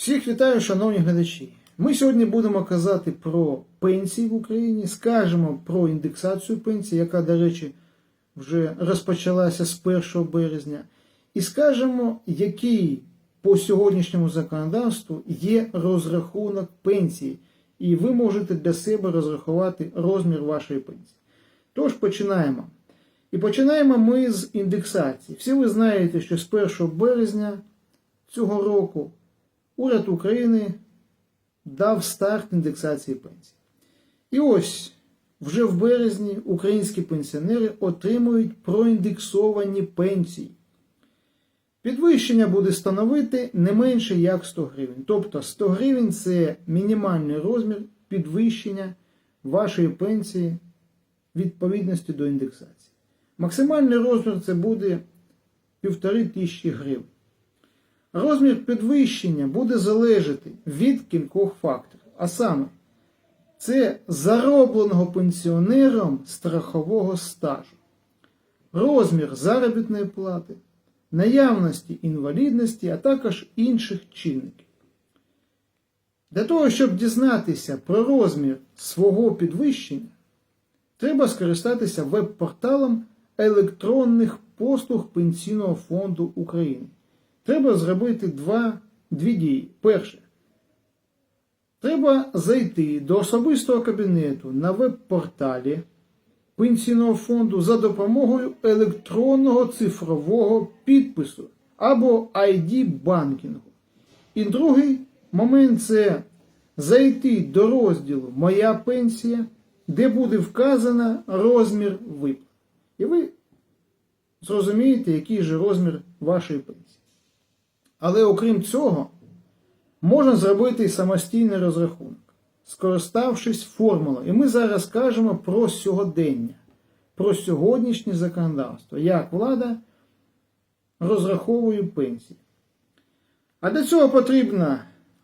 Всіх вітаю, шановні глядачі. Ми сьогодні будемо казати про пенсії в Україні, скажемо про індексацію пенсій, яка, до речі, вже розпочалася з 1 березня, і скажемо, який по сьогоднішньому законодавству є розрахунок пенсії, і ви можете для себе розрахувати розмір вашої пенсії. Тож починаємо. І починаємо ми з індексації. Всі ви знаєте, що з 1 березня цього року уряд України дав старт індексації пенсій. І ось вже в березні українські пенсіонери отримують проіндексовані пенсії. Підвищення буде становити не менше як 100 гривень. Тобто 100 гривень це мінімальний розмір підвищення вашої пенсії відповідності до індексації. Максимальний розмір це буде 1500 гривень. Розмір підвищення буде залежати від кількох факторів. А саме, це заробленого пенсіонером страхового стажу, розмір заробітної плати, наявності інвалідності, а також інших чинників. Для того, щоб дізнатися про розмір свого підвищення, треба скористатися веб-порталом електронних послуг Пенсійного фонду України. Треба зробити два, дві дії. Перше. Треба зайти до особистого кабінету на веб-порталі Пенсійного фонду за допомогою електронного цифрового підпису або ID банкінгу. І другий момент це зайти до розділу Моя пенсія, де буде вказано розмір виплат. І ви зрозумієте, який же розмір вашої пенсії. Але окрім цього, можна зробити і самостійний розрахунок, скориставшись формулою. І ми зараз кажемо про сьогодення, про сьогоднішнє законодавство, як влада розраховує пенсії. А для цього потрібно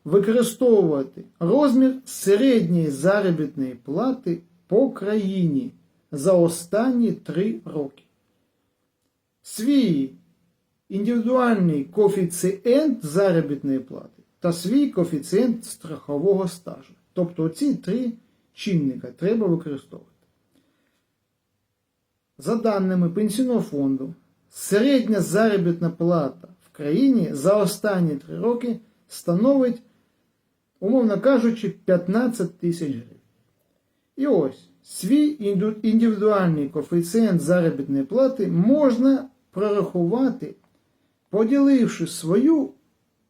використовувати розмір середньої заробітної плати по країні за останні три роки. Свій індивідуальний коефіцієнт заробітної плати та свій коефіцієнт страхового стажу. Тобто ці три чинника треба використовувати. За даними Пенсійного фонду, середня заробітна плата в країні за останні три роки становить, умовно кажучи, 15 тисяч гривень. І ось свій індивідуальний коефіцієнт заробітної плати можна прорахувати поділивши свою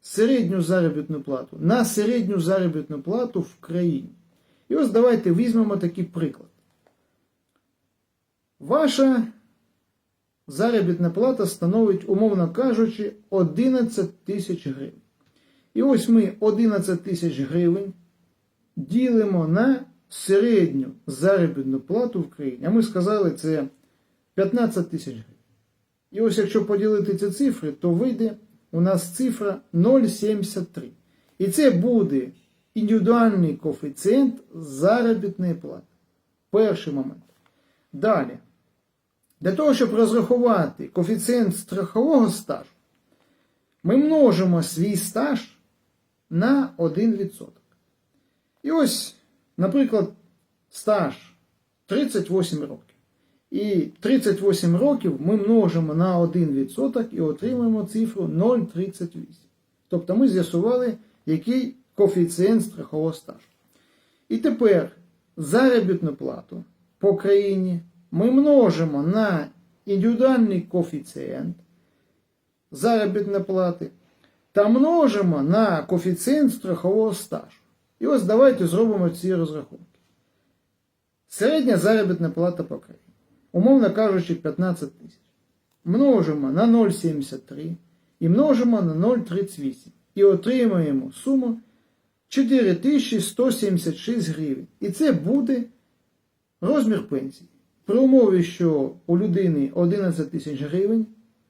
середню заробітну плату на середню заробітну плату в країні. І ось давайте візьмемо такий приклад. Ваша заробітна плата становить, умовно кажучи, 11 тисяч гривень. І ось ми 11 тисяч гривень ділимо на середню заробітну плату в країні. А ми сказали, це 15 тисяч гривень. І ось якщо поділити ці цифри, то вийде у нас цифра 0,73. І це буде індивідуальний коефіцієнт заробітної плати. Перший момент. Далі. Для того, щоб розрахувати коефіцієнт страхового стажу, ми множимо свій стаж на 1%. І ось, наприклад, стаж 38 років. І 38 років ми множимо на 1% і отримаємо цифру 0,38. Тобто ми з'ясували, який коефіцієнт страхового стажу. І тепер заробітну плату по країні ми множимо на індивідуальний коефіцієнт заробітної плати та множимо на коефіцієнт страхового стажу. І ось давайте зробимо ці розрахунки. Середня заробітна плата по країні умовно кажучи, 15 тисяч. Множимо на 0,73 і множимо на 0,38. І отримаємо суму 4176 гривень. І це буде розмір пенсії. При умові, що у людини 11 тисяч гривень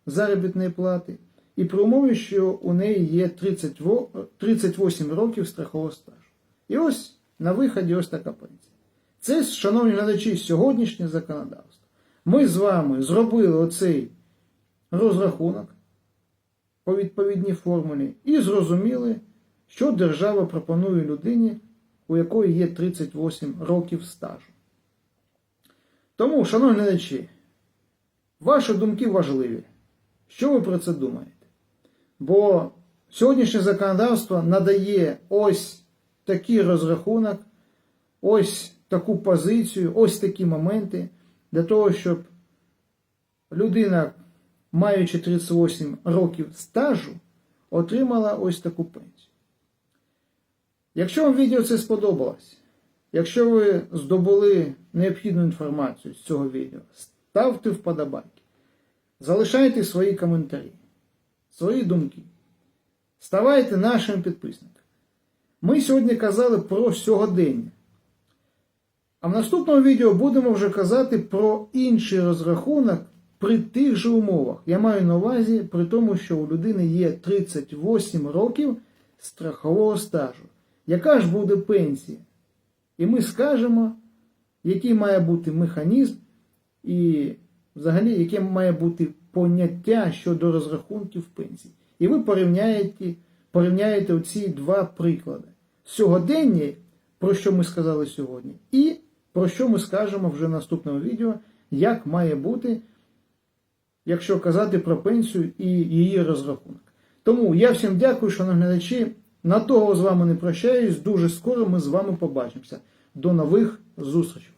заробітної плати, і при умові, що у неї є 38 років страхового стажу. І ось на виході ось така пенсія. Це, шановні глядачі, сьогоднішнє законодавство. Ми з вами зробили оцей розрахунок по відповідній формулі і зрозуміли, що держава пропонує людині, у якої є 38 років стажу. Тому, шановні глядачі, ваші думки важливі. Що ви про це думаєте? Бо сьогоднішнє законодавство надає ось такий розрахунок, ось таку позицію, ось такі моменти для того, щоб людина, маючи 38 років стажу, отримала ось таку пенсію. Якщо вам відео це сподобалось, якщо ви здобули необхідну інформацію з цього відео, ставте вподобайки, залишайте свої коментарі, свої думки, ставайте нашими підписниками. Ми сьогодні казали про сьогодення. А в наступному відео будемо вже казати про інший розрахунок при тих же умовах. Я маю на увазі при тому, що у людини є 38 років страхового стажу. Яка ж буде пенсія? І ми скажемо, який має бути механізм і взагалі яке має бути поняття щодо розрахунків пенсій. І ви порівняєте, порівняєте оці два приклади. Сьогодення, про що ми сказали сьогодні, і про що ми скажемо вже в наступному відео, як має бути, якщо казати про пенсію і її розрахунок. Тому я всім дякую, шановні глядачі. На того з вами не прощаюсь. Дуже скоро ми з вами побачимося. До нових зустрічей!